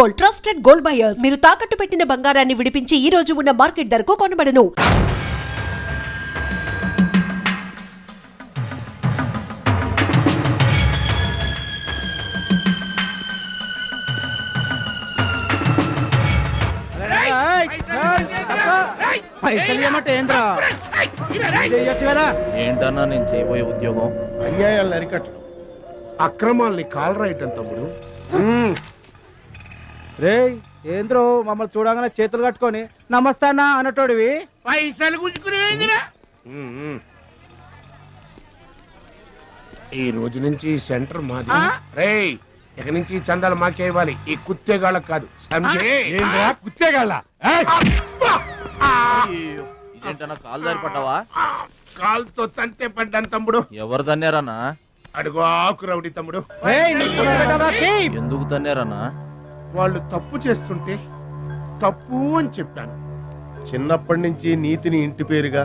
Gold trusted gold buyers. మీరు తాకట్టు పెట్టిన బంగారాన్ని విడిపించి ఈ రోజు ఉన్న మార్కెట్ ధరకు కొనబడను. పైసలు ఇవ్వమంటే ఏంద్రా చెయ్యొచ్చు కదా ఏంటన్నా నేను చేయబోయే ఉద్యోగం? అన్యాయాలను అరికట్టడం అక్రమాల్ని కాలరాయటం తమ్ముడు. మ్మ్. రే ఏంద్రో మమ్మల్ని చూడగానే చేతులు కట్టుకొని నమస్తానా అన్నటోడివి. పైసలు గుంజుకునేదిరా. ఈ రోజు నుంచి ఈ సెంటర్ మాది? రేయ్ ఇక నుంచి ఈ చందాలు మాకే ఇవ్వాలి. ఈ కుత్తేగాళ్ళకి కాదు. కుత్తేగాళ్ళ? ఇదేంటన్నా కాలు దారి పడ్డావా? కాలుతో తంతే పడ్డాను తమ్ముడు. ఎవరు తన్నారన్నా? అడుగు ఆకు రౌడి తమ్ముడు. ఎందుకు తన్నారన్నా? వాళ్ళు తప్పు చేస్తుంటే తప్పు అని చెప్పాను. చిన్నప్పటి నుంచి నీతిని ఇంటి పేరుగా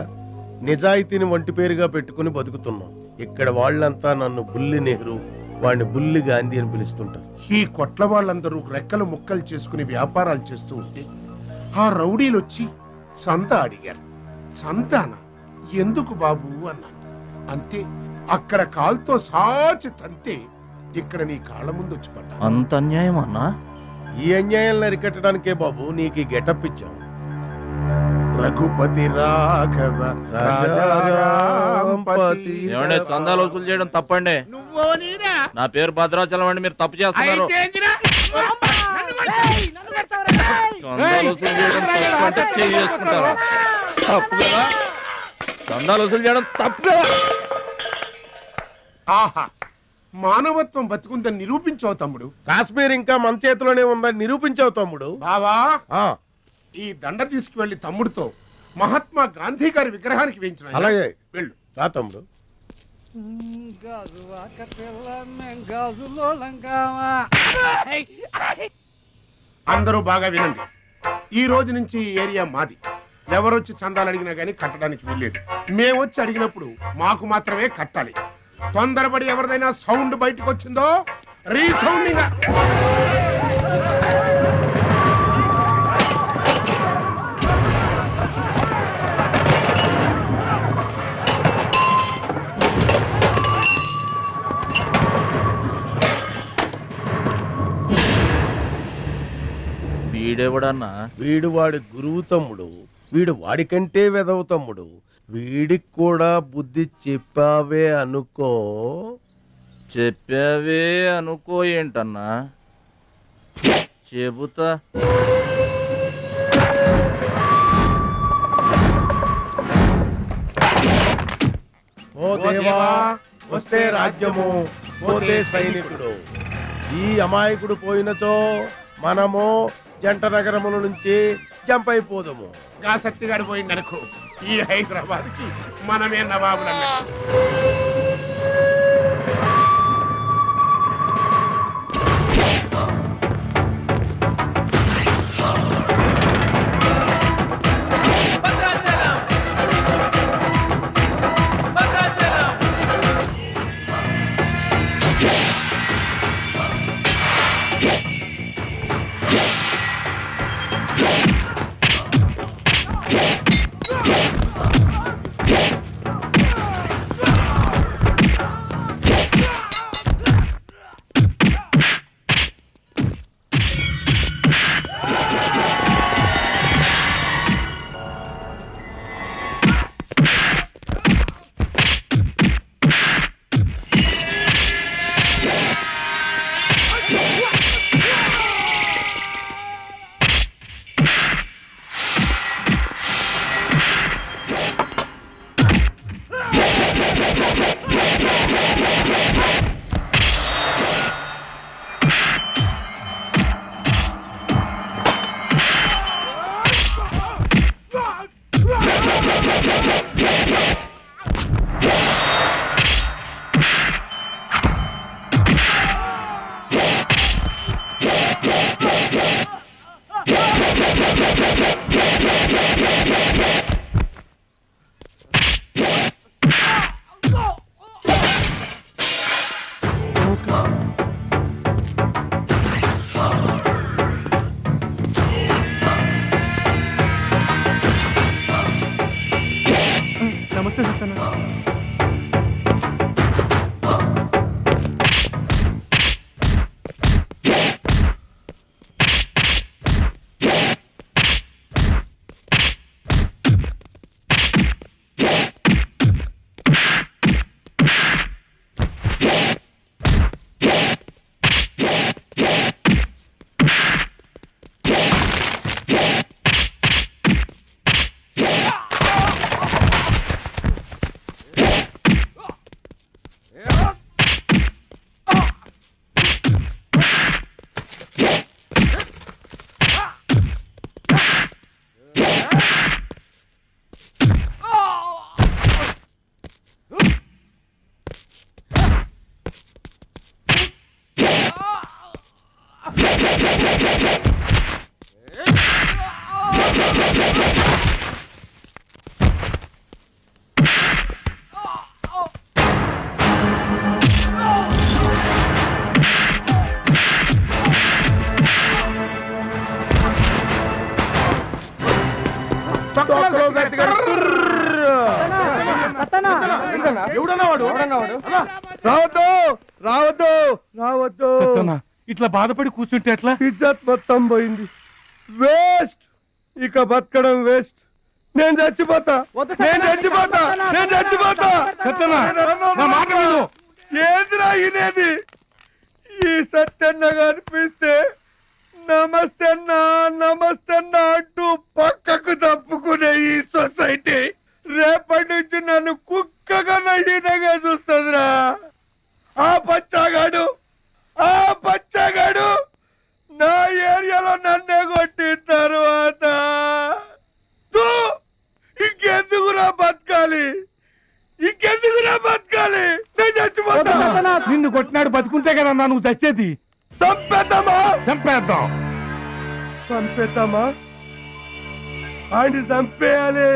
నిజాయితీని వంటి పేరుగా పెట్టుకుని బతుకుతున్నాం. ఇక్కడ వాళ్ళంతా నన్ను బుల్లి నెహ్రూ వాడిని బుల్లి గాంధీ అని పిలుస్తుంటారు. ఈ కొట్ల వాళ్ళందరూ రెక్కలు ముక్కలు చేసుకుని వ్యాపారాలు చేస్తూ ఉంటే ఆ రౌడీలు వచ్చి సంత అడిగారు. సంతాన? ఎందుకు బాబు అన్నాను. అంతే అక్కడ కాల్తో సాచి తంతే ఇక్కడ నీ కాళ్ళ ముందు వచ్చి పడ్డా అంత అన్యాయం అన్నా ఈ అన్యాయాలను అరికట్టడానికే బాబు నీకు ఈ గెటప్ ఇచ్చాం. రఘుపతి రాఘవ రాజారాంపతి. ఏమంటే చందాలు వసూలు చేయడం తప్పండి? నా పేరు భద్రాచలం అండి మీరు తప్పు చేస్తున్నారు. చందాలు వసూలు చేయడం తప్పు అంటే చేయి చేసుకుంటారు తప్పు కదా? చందాలు వసూలు చేయడం తప్పు కదా? ఆహా. మానవత్వం బతుకుందని నిరూపించావు తమ్ముడు. కాశ్మీర్ ఇంకా మన చేతిలోనే ఉందని నిరూపించావు తమ్ముడు. బావా ఆ, ఈ దండ తీసుకువెళ్ళి తమ్ముడితో మహాత్మా గాంధీ గారి విగ్రహానికి వేయించిన అలాగే. వెళ్ళు. రా తమ్ముడు. అందరూ బాగా వినండి. ఈ రోజు నుంచి ఈ ఏరియా మాది. ఎవరొచ్చి చందాలు అడిగినా గానీ కట్టడానికి వీల్లేదు. మేమొచ్చి అడిగినప్పుడు మాకు మాత్రమే కట్టాలి. తొందరపడి ఎవరిదైనా సౌండ్ బయటకు వచ్చిందో రీసౌండింగ్. వీడెవడన్నా? వీడు వాడి గురువు తమ్ముడు. వీడు వాడికంటే వెదవు తమ్ముడు. వీడికి కూడా బుద్ధి చెప్పావే అనుకో. చెప్పావే అనుకో ఏంటన్నా? చెబుతా. ఓ దేవా వస్తే రాజ్యము పోతే సైనికుడు. ఈ అమాయకుడు పోయినచో మనము జంట నగరముల నుంచి జంప్ అయిపోదము గాసక్తి గారు పోయిందనుకో ఈ హైదరాబాద్కి మనమే నవాబులు అన్నట్టు. రావద్దు రావద్దు రావద్దు. ఇట్లా బాధపడి కూర్చుంటే ఎట్లా? ఇజ్జత్ మొత్తం పోయింది. వేస్ట్ ఇక బతకడం వేస్ట్ నేను చచ్చిపోతా. నేను చచ్చిపోతా. నేను చచ్చిపోతా. సత్యనా నా మాట విను. ఏందిరా ఇనేది ఈ సత్యన్న కనిపిస్తే నమస్తే అన్నా నమస్తే అన్నా అంటూ పక్కకు తప్పుకునే ఈ సొసైటీ రేపటి నుంచి నన్ను కుక్కగా నయ్యినగా చూస్తుందిరా. ఆ పచ్చాగాడు ఆ పచ్చగాడు నా ఏరియాలో నన్నే కొట్టిన తర్వాత. ఇంకెందుకురా బతకాలి? ఇంకెందుకురా బతకాలి? నేను చచ్చిపోతా. నిన్ను కొట్టినాడు బతుకుంటే కదా నువ్వు చచ్చేది. సంపేద్దామా చంపేద్దాం. చంపేద్దామా? ఆయన చంపేయాలి.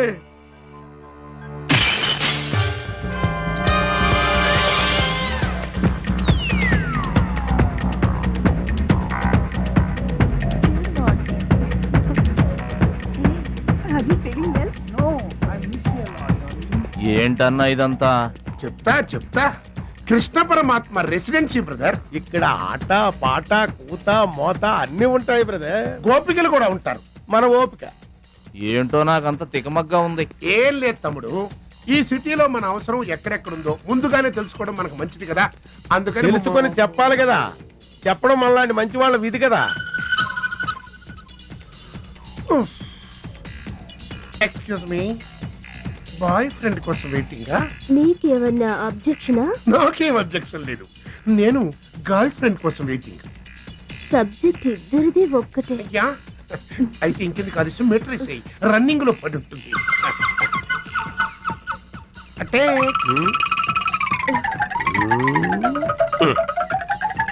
ఏంటన్నా ఇదంతా? చెప్తా చెప్తా. కృష్ణ పరమాత్మ రెసిడెన్సీ బ్రదర్ ఇక్కడ ఆట పాట కూత మోత అన్ని ఉంటాయి బ్రదర్ గోపికలు కూడా ఉంటారు. మన ఓపిక. ఏంటో నాకంత తికమగ్గా ఉంది. ఏం లేదు తమ్ముడు. ఈ సిటీలో మన అవసరం ఎక్కడెక్కడుందో ముందుగానే తెలుసుకోవడం మనకు మంచిది కదా. అందుకని తెలుసుకొని చెప్పాలి కదా. చెప్పడం మనలాంటి మంచి వాళ్ళ విధి కదా. ఎక్స్క్యూజ్ మీ బాయ్ ఫ్రెండ్ కోసం వెయిటింగా? నీకేమన్నా అబ్జెక్షనా? నాకేం అబ్జెక్షన్ లేదు. నేను గర్ల్ ఫ్రెండ్ కోసం వెయిటింగ్. సబ్జెక్ట్ ఇద్దరిది ఒక్కటే. అయ్యా అయితే ఇంకెందుకు అది మెట్రీ చేయి రన్నింగ్లో పడి ఉంటుంది అంటే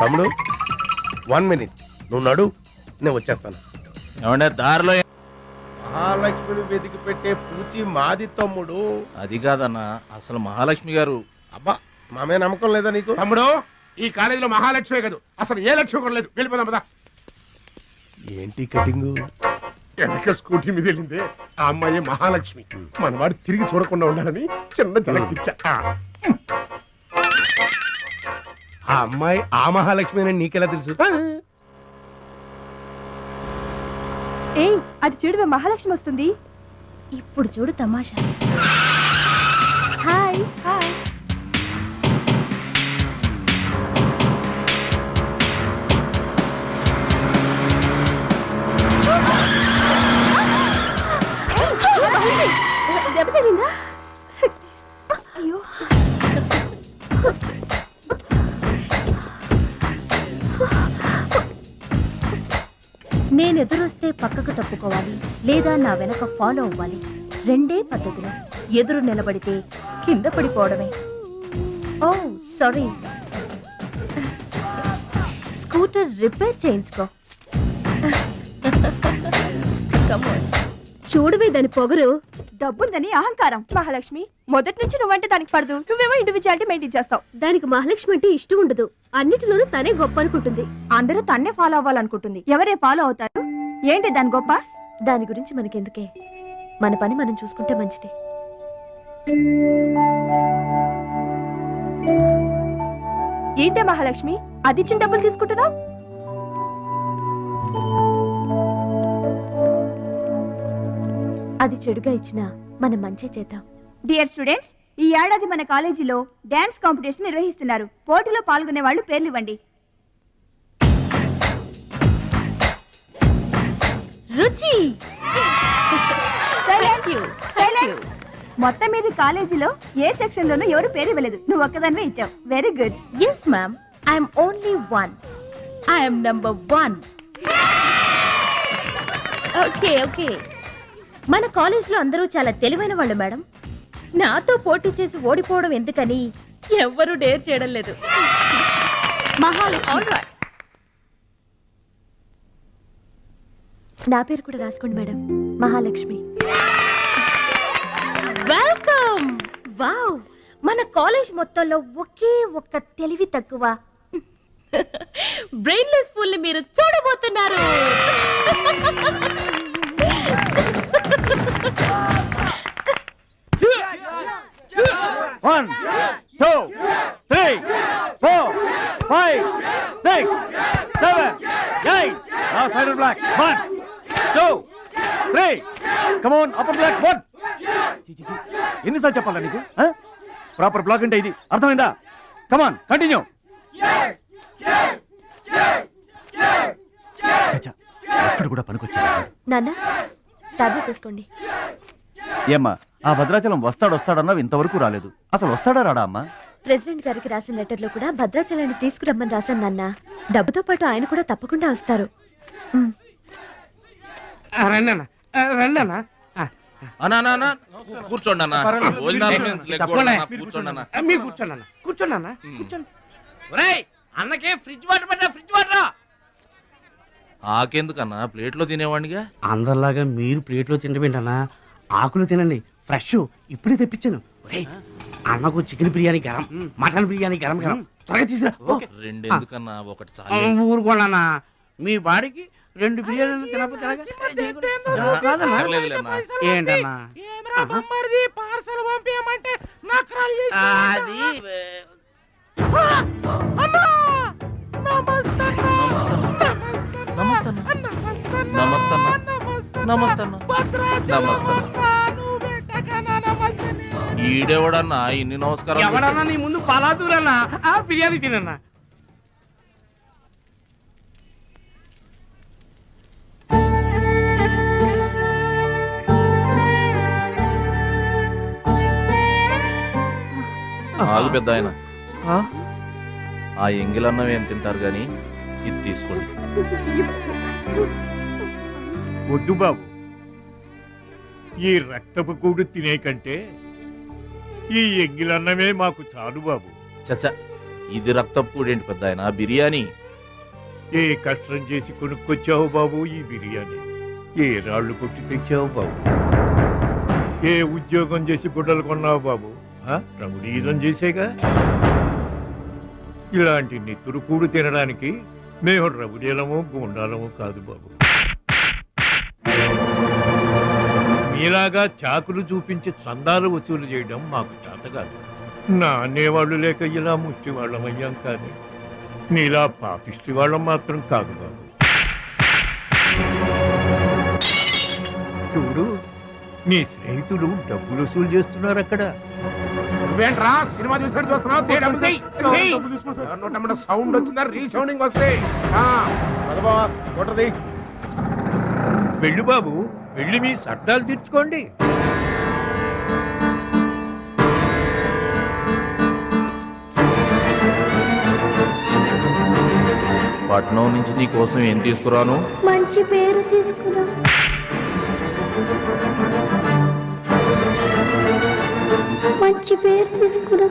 తమ్ముడు వన్ మినిట్. నువ్వు నడు నేను వచ్చేస్తాను. ఏమంటే దారిలో మహాలక్ష్మిని వెతికి పెట్టే పూచి మాది తమ్ముడు. అది కాదన్నా అసలు మహాలక్ష్మి గారు. అబ్బా మామే నమ్మకం లేదా నీకు? తమ్ముడు ఈ కాలేజీలో మహాలక్ష్మే కాదు. అసలు ఏ లక్ష్యం కూడా లేదు. వెళ్ళిపోదాం పదా. ఏంటి కటింగ్? వెనక స్కూటీ మీద వెళ్ళిందే ఆ అమ్మాయి మహాలక్ష్మి. మనవాడు తిరిగి చూడకుండా ఉండాలని చిన్న జలకిచ్చా. ఆ. అమ్మాయి ఆ మహాలక్ష్మి అని నీకెలా తెలుసు? ఏయ్ అటు చూడు మహాలక్ష్మి వస్తుంది. ఇప్పుడు చూడు తమాషా. Hi hi. తప్పుకోవాలి లేదా నా వెనక ఫాలో అవ్వాలి. రెండే పద్ధతులు. ఎదురు నిలబడితే కింద పడిపోవడమే. ఓ సారీ స్కూటర్ రిపేర్ చేయించుకో. చూడవే దాని పొగరు. డబ్బుందని అహంకారం. మహాలక్ష్మి మొదటి నుంచి నువ్వంటే దానికి పడదు. నువ్వేమో ఇండివిజువాలిటీ మెయింటైన్ చేస్తావు. దానికి మహాలక్ష్మి అంటే ఇష్టం ఉండదు. అన్నిటిలోనూ తనే గొప్ప అనుకుంటుంది. అందరూ తన్నే ఫాలో అవ్వాలనుకుంటుంది. ఎవరే ఫాలో అవుతారు? ఏంటి దాని గొప్ప? దాని గురించి మనకెందుకే? మన పని మనం చూసుకుంటే మంచిది. ఏంటే మహాలక్ష్మి? అది ఇచ్చిన డబ్బులు తీసుకుంటున్నావు? అది చెడుగా ఇచ్చినా మనం మంచి చేద్దాం. డియర్ స్టూడెంట్స్ ఈ ఏడాది మన కాలేజీలో డాన్స్ కాంపిటీషన్ నిర్వహిస్తున్నారు. పోటీలో పాల్గొనే వాళ్ళు పేర్లు ఇవ్వండి రుచి! Silence. మొత్తం మీద కాలేజీలో ఏ సెక్షన్ లోనూ ఎవరు పేరు ఇవ్వలేదు నువ్వు ఒక్కదానివే ఇచ్చావు. Very good yes ma'am I'm only one I'm number one okay okay మన కాలేజ్లో అందరూ చాలా తెలివైన వాళ్ళు మేడం. నాతో పోటీ చేసి ఓడిపోవడం ఎందుకని ఎవ్వరూ డేర్ చేయడం లేదు. నా పేరు కూడా రాసుకోండి మేడం. మహాలక్ష్మి. వెల్కమ్ వావ్ మన కాలేజ్ మొత్తంలో ఒకే ఒక్క తెలివి తక్కువ. బ్రెయిన్లెస్ ఫుల్ మీరు చూడబోతున్నారు. Final block one two three come on upper block one ఎన్నిసార్లు చెప్పాలా నీకు? ప్రాపర్ బ్లాక్ అంటే ఇది. అర్థమైందా? కమాన్ కంటిన్యూ అక్కడ కూడా పనికొచ్చా నాన్న టాబ్లెట్ వేసుకోండి. ఏమ్మా ఆ భద్రాచలం వస్తాడు వస్తాడన్నావు ఇంతవరకు రాలేదు. అసలు వస్తాడా రాడా అమ్మా? ప్రెసిడెంట్ గారికి రాసిన లెటర్లో కూడా భద్రాచలాన్ని తీసుకురమ్మని రాశాను నాన్న. డబ్బుతో పాటు ఆయన కూడా తప్పకుండా వస్తారు. రండి అన్న. రండి అన్న. అన్నా అన్నా, అన్నా, కూర్చోండి అన్న. అన్నా, అన్న. మీరు కూర్చోండి అన్న. కూర్చోండి అన్న. ఉమ్. కూర్చోండి. ఒరేయ్ అన్నకే ఫ్రిడ్జ్ వాటర్ ఫ్రిడ్జ్ వాటర్? ఆకెందుకన్నా? ప్లేట్లో తినేవాడిగా అందరిలాగా మీరు ప్లేట్లో తినబెంటన్నా ఆకులు తినండి. ఫ్రెష్ ఇప్పుడే తెప్పించాను. ఒరేయ్ అన్నకు చికెన్ బిర్యానీ గరం మటన్ బిర్యానీ గరం గరం. త్వరగా తీసుకురా ఓ. రెండు ఎందుకన్నా ఒకటి ఊరుకోండి మీ బాడీకి రెండు బిర్యానీలు తినకపోతే. ఏంటన్నా? అది. ఈడెవడన్నా? ఇన్ని నమస్కారం ఎవడన్నా నీ ముందు పలాదూరన్నా ఆ బిర్యానీ తినన్నా? ఆగు పెద్ద ఆయన ఆ ఎంగిలన్నం ఏం తింటారు గాని ఇది తీసుకోండి. వద్దు బాబు. ఈ రక్తపు కూడు తినే కంటే ఈ ఎంగిలన్నమే మాకు చాలు బాబు. చచ్చా ఇది రక్తపు కూడేంటి పెద్ద ఆయన బిర్యానీ. ఏ కష్టం చేసి కొనుక్కొచ్చావు బాబు ఈ బిర్యానీ? ఏ రాళ్ళు కొట్టి తెచ్చావు బాబు? ఏ ఉద్యోగం చేసి గుడ్డలు కొన్నావు బాబు? ఆ? రమణీయం చేసేగా? ఇలాంటి నెత్తురు కూడు తినడానికి మేము రవుడీలము గుండాలము కాదు బాబు. మీలాగా చాకులు చూపించి చందాలు వసూలు చేయడం మాకు చేత కాదు. నా అనేవాళ్ళు లేక ఇలా ముష్టి వాళ్ళమయ్యాం కానీ నీలా పాపిష్టి వాళ్ళం మాత్రం కాదు బాబు. చూడు నీ స్నేహితులు డబ్బులు వసూలు చేస్తున్నారు అక్కడ నువ్వేంట్రా? సినిమా చూసినట్టు చూస్తున్నావు? తే డబ్బులు తెయ్. తెయ్. ఎవరినో టమ్మట సౌండ్ వచ్చిందా? రీసౌండింగ్ వస్తే. ఆ, పదబావా కొట్టది వెళ్ళు బాబు వెళ్ళి మీ సర్దాలు తీర్చుకోండి. పట్నం నుంచి నీ కోసం ఏం తీసుకురాను? మంచి పేరు తీసుకురా. మంచి పేరు తీసుకురా.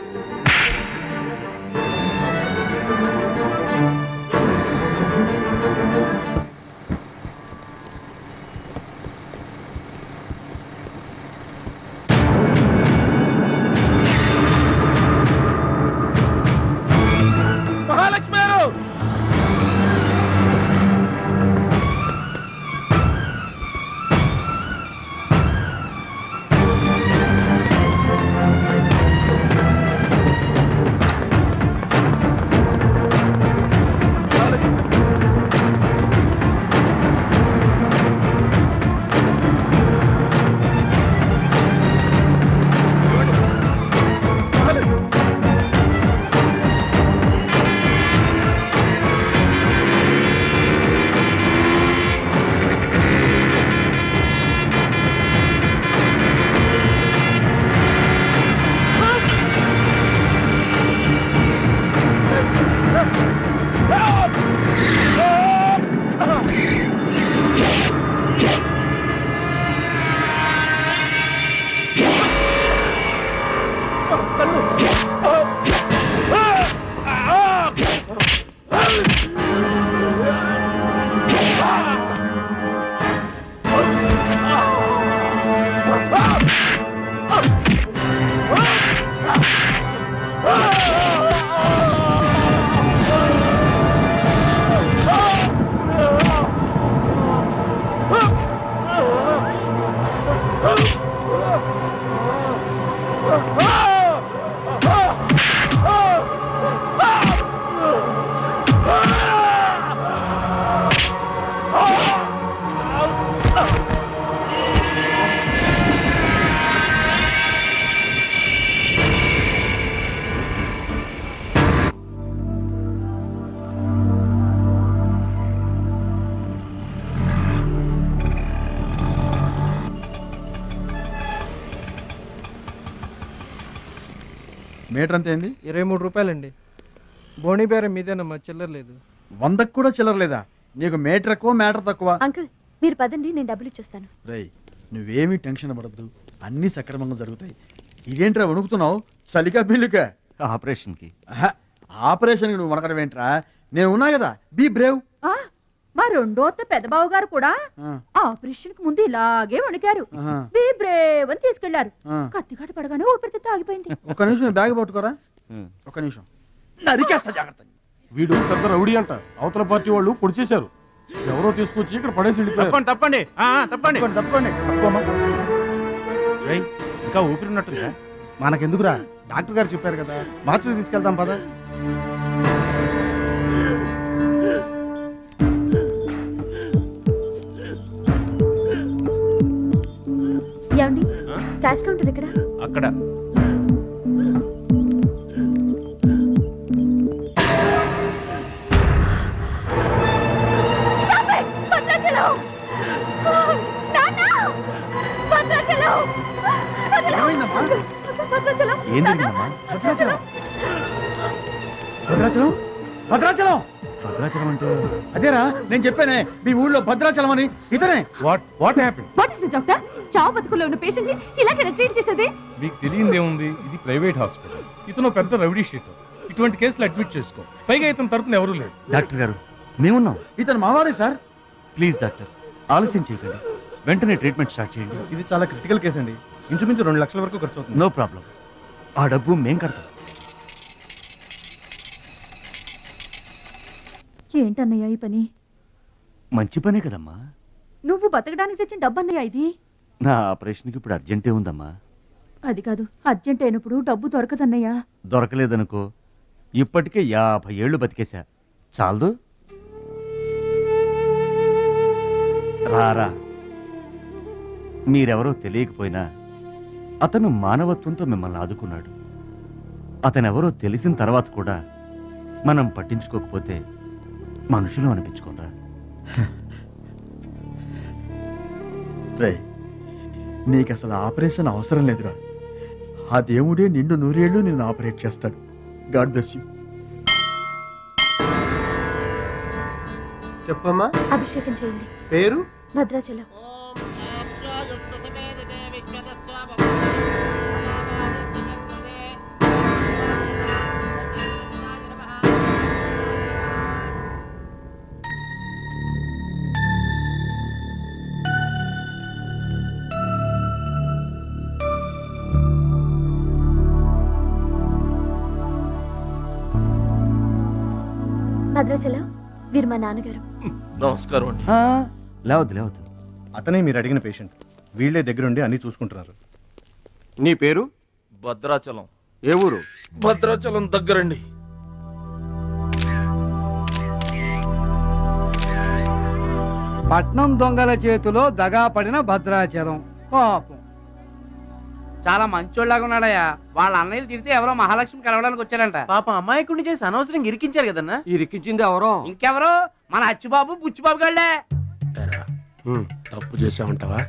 అంత ఏంది ఇరవై మూడు రూపాయలండి. బోణి బేరం మీదేనమ్మా చిల్లర లేదు? వందకు కూడా చిల్లర లేదా? నీకు మీటర్ ఎక్కువ మీటర్ తక్కువ? అంకుల్ మీరు పదండి నేను డబ్బులు ఇచ్చేస్తాను. రేయ్ నువ్వేమీ టెన్షన్ పడద్దు. అన్నీ సక్రమంగా జరుగుతాయి. ఇదేంట్రా వణుకుతున్నావు? చలికా బిల్లుకా ఆపరేషన్కి. ఆహా, ఆపరేషన్కి నువ్వు వనకడం ఏంట్రా? నేను ఉన్నా కదా బీ బ్రేవ్. ఆ, మా రెండో పెద్దబావు గారు కూడా ఆపరేషన్కి ముందు ఇలాగే వణికారు. బీ బ్రేవ్ అని తీసుకెళ్ళారు కత్తిగాట పడగానే ఊపిరితిత్తు ఆగిపోయింది. ఒక్క నిమిషం బ్యాగ్ పట్టుకోరా? ఒక్క నిమిషం. నరికేస్తా జాగ్రత్త. వీడు పెద్ద రౌడీ అంట. అవతల పార్టీ వాళ్ళు పొడి చేశారు ఎవరో తీసుకొచ్చి ఇక్కడ పడేసి తప్పండి తప్పండి. తప్పండి. తప్పమ్మా. ఇంకా ఊపిరి ఉన్నట్టుందా? మనకెందుకురా? డాక్టర్ గారు చెప్పారు కదా. మార్చికి తీసుకెళ్తాం పద. క్యాష్ కౌంటర్ ఎక్కడ అక్కడ Stop it! భద్రాచలం! భద్రాచలం! భద్రాచలం! భద్రాచలం! ఏం నాన్న! జరిగిందమ్మా? భద్రాచలం! భద్రాచలం భద్రాచలం భద్రాచలం అంటే అదేరా నేను చెప్పానే మీ ఊళ్ళో భద్రాచలం అని ఇతనే what what happen What this, doctor? చావు బతుకుల్లో ఉన్న పేషెంట్ని ఇలాగే ట్రీట్ చేసేది? మీకు తెలియందేముంది ఇది ప్రైవేట్ హాస్పిటల్. ఇతను పెద్ద రౌడీ షీట్. ఇటువంటి కేసులు అడ్మిట్ చేసుకో. పైగా ఇతని తరపున ఎవరూ లేరు. డాక్టర్ గారు మేమున్నాం. ఇతను మావాడే సార్? ప్లీజ్ డాక్టర్ ఆలస్యం చేయకండి. వెంటనే ట్రీట్మెంట్ స్టార్ట్ చేయండి. ఇది చాలా క్రిటికల్ కేసు అండి ఇంచుమించు రెండు లక్షల వరకు ఖర్చు అవుతుంది. No problem. ఆ డబ్బు మేం కడతాం. ఏంటన్నయ్య ఈ పని? మంచి పనే కదమ్మా. నువ్వు బతకడానికి తెచ్చిన డబ్బన్నయ్య ఇది? నా ఆపరేషన్కి ఇప్పుడు అర్జెంటే ఉందమ్మా. అది కాదు అర్జెంట్ అయినప్పుడు డబ్బు దొరకదన్నయ్య. దొరకలేదనుకో ఇప్పటికే యాభై ఏళ్ళు బతికేశా. చాలదు. రారా. మీరెవరో తెలియకపోయినా అతను మానవత్వంతో మిమ్మల్ని ఆదుకున్నాడు. అతనెవరో తెలిసిన తర్వాత కూడా మనం పట్టించుకోకపోతే మనుషులు అనిపించుకోరా రే నీకు అసలు ఆపరేషన్ అవసరం లేదురా. ఆ దేవుడే నిండు నూరేళ్ళు నిన్ను ఆపరేట్ చేస్తాడు. God bless you. చెప్పమ్మా. అభిషేకం చేయండి. పేరు? భద్రాచలం. భద్రాచలం వీరు మా నాన్నగారు. నమస్కారం అండి. లేవద్దు లేవద్దు. అతనే మీరు అడిగిన పేషెంట్. వీళ్ళే దగ్గరుండి అన్ని చూసుకుంటున్నారు. నీ పేరు? భద్రాచలం. ఏ ఊరు? భద్రాచలం దగ్గరండి. పట్నం దొంగల చేతిలో దగా పడిన భద్రాచలం. పాపం. చాలా మంచోళ్ళగా ఉన్నాడయ్యా. వాళ్ళ అన్నయ్యలు తిరిగితే ఎవరో మహాలక్ష్మి కలవడానికి వచ్చారంట. పాపం అమాయకుడిని చేసి అనవసరంగా ఇరికించారు కదన్నా? ఇరికించింది ఎవరో? ఇంకెవరు? మన అచ్చిబాబు బుచ్చిబాబు గళ్ళే. తప్పు చేసామంటావా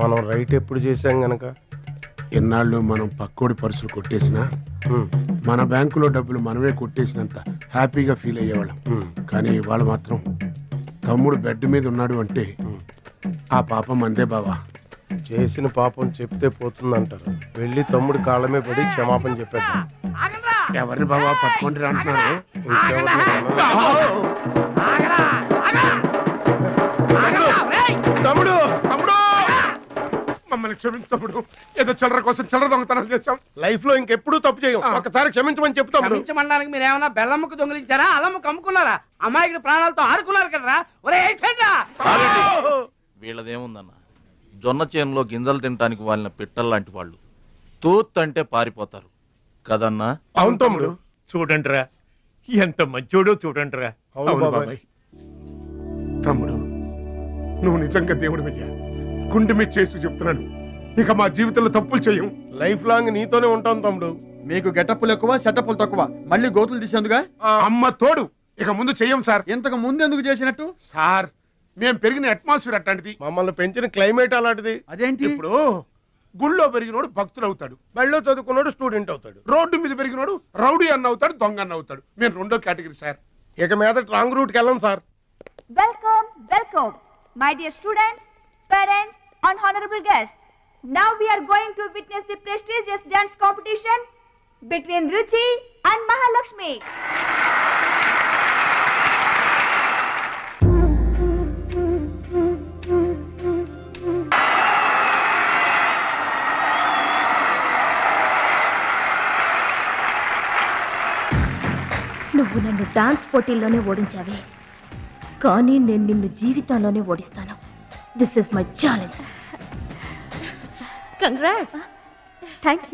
మనం రైట్ ఎప్పుడు చేశాం గనక? ఎన్నాళ్ళు మనం పక్కోడి పర్సులు కొట్టేసినా మన బ్యాంకులో డబ్బులు మనమే కొట్టేసినంత హ్యాపీగా ఫీల్ అయ్యేవాళ్ళం. కానీ వాళ్ళు మాత్రం తమ్ముడు బెడ్ మీద ఉన్నాడు అంటే ఆ పాపం అందే బావా. చేసిన పాపం చెప్తే పోతుందంటారు. వెళ్ళి తమ్ముడి కాళ్ళమే పడి క్షమాపణ చెప్పేద్దాం. ఎవరిని బావా పట్టుకుంటారు అంటున్నారు తమ్ముడు తమ్ముడు! మమ్మల్ని క్షమించు తమ్ముడు. ఏదో చిల్లర కోసం చిల్లర దొంగతనం చేశాం. లైఫ్లో ఇంకెప్పుడు తప్పు చేయం. ఒకసారి క్షమించమని చెప్తాం క్షమించమనడానికి మీరు ఏమన్నా బెల్లమ్మకు దొంగిలించారా అల్లమ్మకు అమ్ముకున్నారా అమ్మాయికి ప్రాణాలతో ఆడుకున్నారు కదరా ఒరే? వీళ్ళదేముందన్న? జొన్న చేనులో గింజలు తినడానికి వాళ్ళ పిట్టల్లాంటి వాళ్ళు. తూత్ అంటే పారిపోతారు. కదన్నా? అవును తమ్ముడు. చూడండిరా. ఎంత మంచోడో చూడండిరా. అవును బాబాయ్. తమ్ముడు నువ్వు నిజంగా దేవుడు అయ్యా. గుండె మీద చేసి చెప్తున్నాను. ఇక మా జీవితంలో తప్పులు చేయం. లైఫ్ లాంగ్ నీతోనే ఉంటాం తమ్ముడు. మీకు గెటప్పులు ఎక్కువ సెటప్పులు తక్కువ. మళ్ళీ గోతులు తీసేందుగా? అమ్మ తోడు. ఇక ముందు చెయ్యం సార్. ఇంతకు ముందు ఎందుకు చేసినట్టు? సార్ మేము పెరిగిన అట్మాస్ఫియర్ అట్లాంటిది. మమ్మల్ని పెంచిన క్లైమేట్ అలాంటిది. అదేంటి? ఇప్పుడు గుళ్ళో పెరిగినోడు భక్తులు అవుతాడు బళ్ళో చదువుకున్నాడు స్టూడెంట్ అవుతాడు. రోడ్డు మీద పెరిగినోడు రౌడీ అన్న అవుతాడు దొంగ అన్న అవుతాడు. మేము రెండో కేటగిరీ సార్. ఇక మీద రాంగ్ రూట్కి వెళ్ళం sir. Welcome welcome my dear students parents and honourable guest now we are going to witness the prestigious dance competition between Ruchi and Mahalakshmi నువ్వు నన్ను డాన్స్ పోటీల్లోనే ఓడించావే. కానీ నేను నిన్ను జీవితంలోనే ఓడిస్తాను. This is my challenge congrats thank you